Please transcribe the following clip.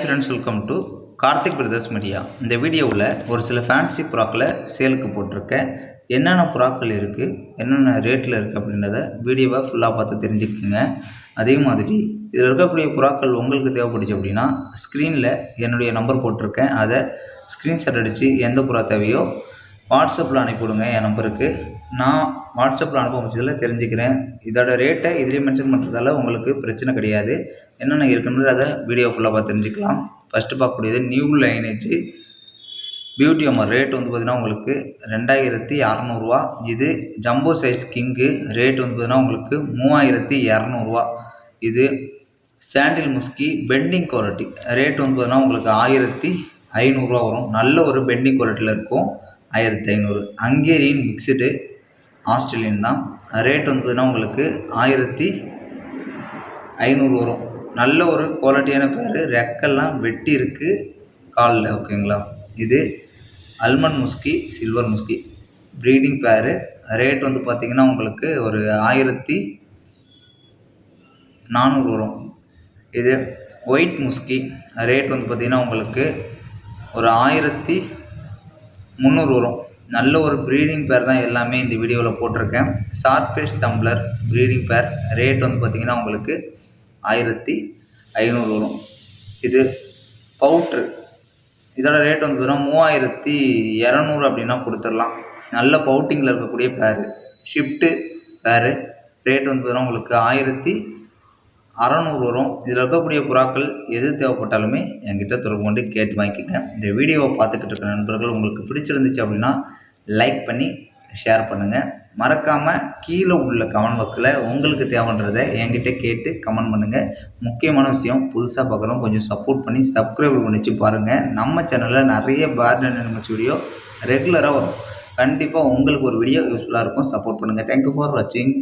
Friends welcome to Karthik brothers media இந்த வீடியோவில் ஒரு சில ஃபேன்சி புறாக்களை சேலுக்கு போட்டிருக்கேன். என்னென்ன புறாக்கள் இருக்குது என்னென்ன ரேட்டில் இருக்குது அப்படின்றத வீடியோவை ஃபுல்லாக பார்த்து தெரிஞ்சுக்கோங்க. அதே மாதிரி இதில் இருக்கக்கூடிய புறாக்கள் உங்களுக்கு தேவைப்படுச்சு அப்படின்னா ஸ்க்ரீனில் என்னுடைய நம்பர் போட்டிருக்கேன். அதை ஸ்க்ரீன்ஷாட் அடித்து எந்த புறா தேவையோ வாட்ஸ்அப்பில் அனுப்பிவிடுங்க என் நம்பருக்கு. நான் வாட்ஸ்அப்பில் அனுப்ப முடிச்சதில் தெரிஞ்சுக்கிறேன். இதோட ரேட்டை இதிலே மென்ஷன் பண்ணுறதால உங்களுக்கு பிரச்சனை கிடையாது. என்னென்ன இருக்குன்றது அதை வீடியோ ஃபுல்லாக பார்த்து தெரிஞ்சுக்கலாம். ஃபஸ்ட்டு பார்க்கக்கூடியது new lineage beauty homer rate வந்து பார்த்திங்கன்னா உங்களுக்கு ரெண்டாயிரத்தி அறநூறுவா. இது ஜம்போ சைஸ் கிங்கு ரேட் வந்து பார்த்திங்கன்னா உங்களுக்கு மூவாயிரத்தி இரநூறுவா. இது சாண்டில் முஸ்கி பெண்டிங் குவாலிட்டி ரேட் வந்து பார்த்திங்கன்னா உங்களுக்கு ஆயிரத்தி ஐநூறுரூவா வரும். நல்ல ஒரு பெண்டிங் குவாலிட்டியில் இருக்கும். ஆயிரத்தி ஐநூறு ஹங்கேரியன் மிக்சடு ஆஸ்திரேலியன் தான். ரேட் வந்து பார்த்தீங்கன்னா உங்களுக்கு ஆயிரத்தி ஐநூறு வரும். நல்ல ஒரு குவாலிட்டியான பேர். ரெக்கெல்லாம் வெட்டி இருக்குது காலில் ஓகேங்களா? இது அல்மண்ட் முஸ்கி சில்வர் முஸ்கி. ப்ரீடிங் பேரு. ரேட் வந்து பார்த்திங்கன்னா உங்களுக்கு ஒரு ஆயிரத்தி நானூறு வரும். இது ஒயிட் முஸ்கி. ரேட் வந்து பார்த்திங்கன்னா உங்களுக்கு ஒரு ஆயிரத்தி முந்நூறு வரும். நல்ல ஒரு ப்ரீடிங் பேர் தான் எல்லாமே இந்த வீடியோவில் போட்டிருக்கேன். ஷார்ட் ஃபேஸ் டம்ளர் ப்ரீடிங் பேர் ரேட் வந்து பார்த்திங்கன்னா உங்களுக்கு ஆயிரத்தி ஐநூறு வரும். இது பவுட்ரு இதோட ரேட் வந்து பார்த்தீங்கன்னா மூவாயிரத்தி இரநூறு அப்படின்னா கொடுத்துடலாம். நல்ல பவுட்டிங்கில் இருக்கக்கூடிய பேரு ஷிஃப்ட்டு பேரு ரேட் வந்து பார்த்தீங்கன்னா உங்களுக்கு ஆயிரத்தி அறநூறு வரும். இதில் இருக்கக்கூடிய புறாக்கள் எது தேவைப்பட்டாலுமே என்கிட்ட தொடர்பு கொண்டு கேட்டு வாங்கிக்கோங்க. இந்த வீடியோவை பார்த்துக்கிட்டு இருக்கிற நண்பர்கள் உங்களுக்கு பிடிச்சிருந்துச்சு அப்படின்னா லைக் பண்ணி ஷேர் பண்ணுங்கள் மறக்காமல் கீழே உள்ள கமெண்ட் பாக்ஸில் உங்களுக்கு தேவைன்றதை என்கிட்ட கேட்டு கமெண்ட் பண்ணுங்கள் முக்கியமான விஷயம் புதுசாக பார்க்குறோம் கொஞ்சம் சப்போர்ட் பண்ணி சப்ஸ்கிரைப் பண்ணிச்சு பாருங்கள் நம்ம சேனலில் நிறைய பேர்ட் அனிமல்ஸ் வீடியோ ரெகுலராக வரும். கண்டிப்பாக உங்களுக்கு ஒரு வீடியோ யூஸ்ஃபுல்லாக இருக்கும். சப்போர்ட் பண்ணுங்கள் தேங்க்யூ ஃபார் வாட்சிங்